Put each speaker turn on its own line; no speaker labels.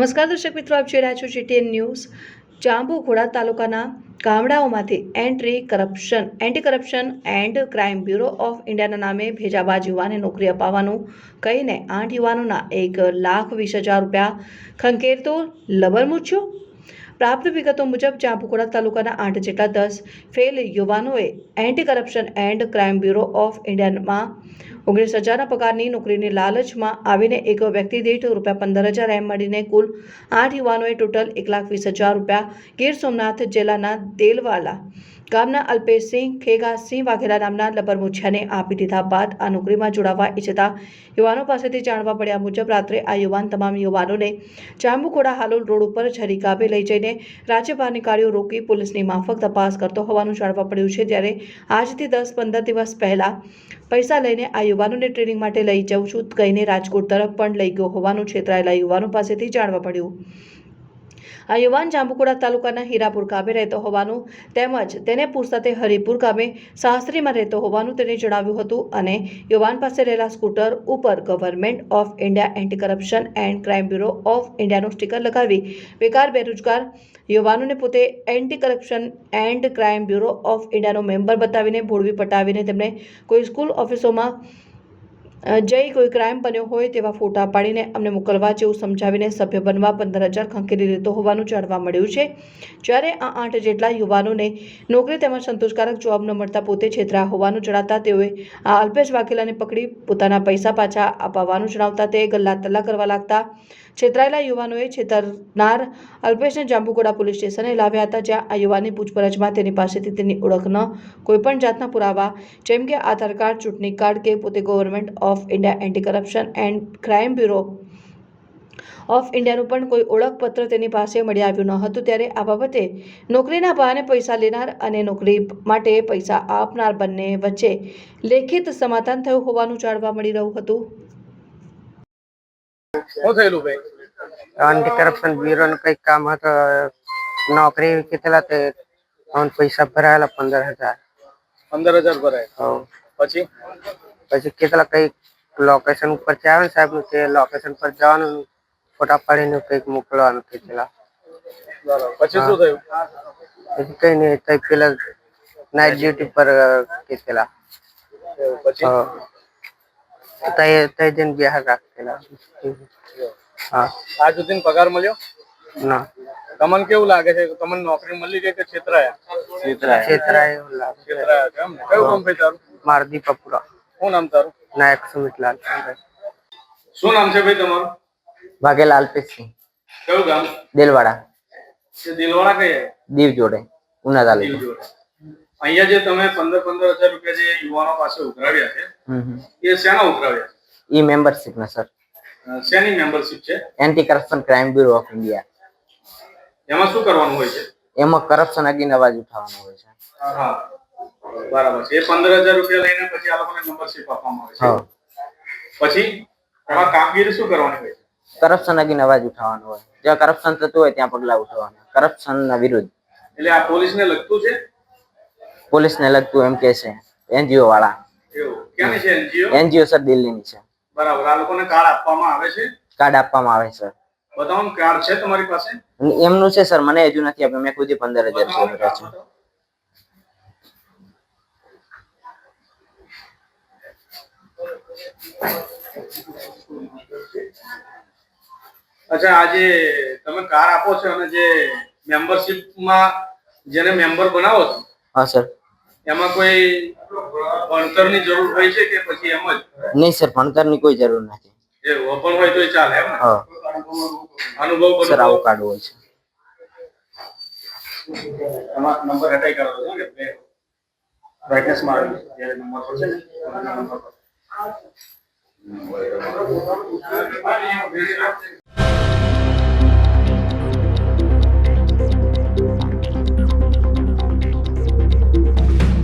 નમસ્કાર દર્શક મિત્રો, આપ જોઈ રહ્યા છો જીટીએન ન્યૂઝ. જાંબુઘોડા તાલુકાના ગામડાઓમાંથી entry corruption, anti corruption and crime bureau of ઇન્ડિયાના નામે ભેજાબાજ યુવાને નોકરી અપાવવાનું કહીને આઠ યુવાનોના એક લાખ વીસ હજાર રૂપિયા ખંખેરતો લબર મૂછ્યો. પ્રાપ્ત વિગતો મુજબ જાંબુકોડા તાલુકાના આઠ જેટલા દસ ફેલ યુવાનોએ anti corruption and crime bureau of ઇન્ડિયામાં ઓગણીસ હજારના પગારની નોકરીની લાલચમાં આવીને એક વ્યક્તિ દીઠ રૂપિયા પંદર હજાર એમ મળીને કુલ આઠ યુવાનોએ ટોટલ એક લાખ વીસ હજાર રૂપિયા ગીર સોમનાથ જિલ્લાના દેલવાલા ગામના અલ્પેશસિંહ ખેગાસિંહ વાઘેલા નામના લબરમુછિયાને આપી દીધા બાદ આ નોકરીમાં જોડાવા ઈચ્છતા યુવાનો પાસેથી જાણવા મળ્યા મુજબ રાત્રે આ યુવાન તમામ યુવાનોને જાંબુખોડા હાલોલ રોડ ઉપર છરીકાબે લઈ જઈને રાજ્યભારની ગાડીઓ રોકી પોલીસની માફક તપાસ કરતો હોવાનું જાણવા પડ્યું છે. ત્યારે આજથી દસ પંદર દિવસ પહેલા પૈસા લઈને આ યુવાનોને ટ્રેનિંગ માટે લઈ જાઉં છું કહીને રાજકોટ તરફ પણ લઈ ગયો હોવાનું છેતરાયેલા યુવાનો પાસેથી જાણવા મળ્યું. આ યુવાન જાંબુકુડા તાલુકાના હીરાપુર ગામે રહેતો હોવાનું તેમજ તેને પુરસાતે હરિપુર ગામે સાસરીમાં રહેતો હોવાનું તેને જણાવ્યું હતું અને યુવાન પાસે રહેલા સ્કૂટર ઉપર government of India anti corruption and crime bureau of ઇન્ડિયાનું sticker લગાવી બેકાર બેરોજગાર યુવાનોને પોતે anti corruption and crime bureau of ઇન્ડિયાનો member બતાવીને ભોળવી પટાવીને તેમણે કોઈ સ્કૂલ ઓફિસોમાં જઈ કોઈ ક્રાઇમ બન્યો હોય તેવા ફોટા પાડીને અમને મોકલવા જેવું સમજાવીને સભ્ય બનવા પંદર હજાર ખંખેરી લેતો હોવાનું જાણવા મળ્યું છે. જ્યારે આ આઠ જેટલા યુવાનોને નોકરી તેમજ સંતોષકારક જોબ ન મળતા પોતે છેતરા હોવાનું જણાતા તેઓએ આ અલ્પેશ વાઘેલાને પકડી પોતાના પૈસા પાછા અપાવવાનું જણાવતા તે ગલ્લા તલ્લા કરવા લાગતા છેતરાયેલા યુવાનોએ છેતરનાર અલ્પેશને જાંબુગોડા પોલીસ સ્ટેશને લાવ્યા હતા, જ્યાં આ યુવાનની પૂછપરછમાં તેની પાસેથી તેની ઓળખ કોઈપણ જાતના પુરાવા, જેમ કે આધાર કાર્ડ, ચૂંટણી કાર્ડ કે પોતે government of India anti corruption and crime bureau of ઇન્ડિયાનું પણ કોઈ ઓળખપત્ર તેની પાસે મળી આવ્યું ન હતું. ત્યારે આ બાબતે નોકરીના બહાને પૈસા લેનાર અને નોકરી માટે પૈસા આપનાર બંને વચ્ચે લેખિત સમાધાન થયું હોવાનું જાણવા મળી રહ્યું હતું.
થયેલું ભાઈ?
એન્ટી કરપ્શન બ્યુરો નું કંઈક કામ હતું નોકરી કીધેલા તે અમને પૈસા ભરાયેલા પંદર હજાર
પંદર હજાર ભરાય
હવ.
પછી
પછી કીધેલા કંઈક લોકેશન ઉપર આવે ને સાહેબનું તે લોકેશન પર જવાનું ફોટા પાડીને કંઈક મોકલવાનું કીધેલા
બરાબર પછી શું થયું
પછી કઈ નહીં તઈ પેલા નાઇટ ડ્યુટી પર અ, કીધેલા
એવું પછી
તઈ તઈ જઈને બિહાર રાખેલા હા.
આજ સુધી પગાર મળ્યો?
ના.
તમને કેવું લાગે છે? તમને નોકરી મળી ગઈ કે છેતરાયા?
છેતરાય. એવું લાગે.
છેતરાયા છે એમ ને? કયું કામ ભાઈ તારું?
માર દીપપુરા
શું નામ તારું?
નાયક સુમિતલાલ
શું નામ છે ભાઈ તમારું?
વાઘેલા અલ્પેશસિંહ
કયું ગામ?
દેલવાડા.
એ દિલવાડા કઈ
દીવ જોડે ઉના
દીવ
તાલુકો
જોડે. અહીંયા જે તમે પંદર પંદર હજાર રૂપિયા જે યુવાનો પાસે ઉઘરાવ્યા છે
હમ હમ.
એ શેના ઉઘરાવ્યા?
ઈ મેમ્બરશિપ ના સર
છે અ, શેની મેમ્બરશિપ છે?
Anti corruption crime bureau of India
એમાં શું કરવાનું હોય છે?
એમાં કરપ્શન અગેન અવાજ ઉઠાવવાનો હોય છે.
બરાબર છે. એ પંદર હજાર રૂપિયા લઈને પછી આ લોકોને મેમ્બરશિપ આપવામાં આવે છે. પછી એમાં કામગીરી શું કરવાની હોય છે?
કરપ્શન અગેન અવાજ ઉઠાવવાનો હોય. જ્યાં કરપ્શન થતું હોય ત્યાં પગલા ઉઠાવવાના. કરપ્શન ના વિરુદ્ધ.
એટલે આ પોલીસને લગતું છે?
પોલીસને લગતું એમ કે છે. એનજીઓ વાળા.
એનજીઓ
સર દિલ્હીની છે.
બરાબર. આ લોકોને કાર્ડ આપવામાં આવે છે?
કાર્ડ આપવામાં આવે સર
બતાવો કાર્ડ છે તમારી પાસે?
એમનું છે સર મને હજુ નથી આપ્યું. મેં ખુદ પંદર હજાર રૂપિયા ભર્યા છે.
અચ્છા આજે તમે કાર્ડ આપો છો અને જે મેમ્બરશિપમાં જેને મેમ્બર બનાવો છો
હા સર
એમાં કોઈ ભણતરની જરૂર હોય છે કે પછી એમ જ?
નહીં સર ભણતરની કોઈ જરૂર નથી.
એ ઓપન હોય તો ચાલે એમ અનુભવ
સર આવું કાર્ડ હોય છે.
એમાં નંબર હટાઈ કરો છો ને એટલે બ્રાઇટનેસમાં આવે જ્યારે નંબર પડશે ને નંબર પર.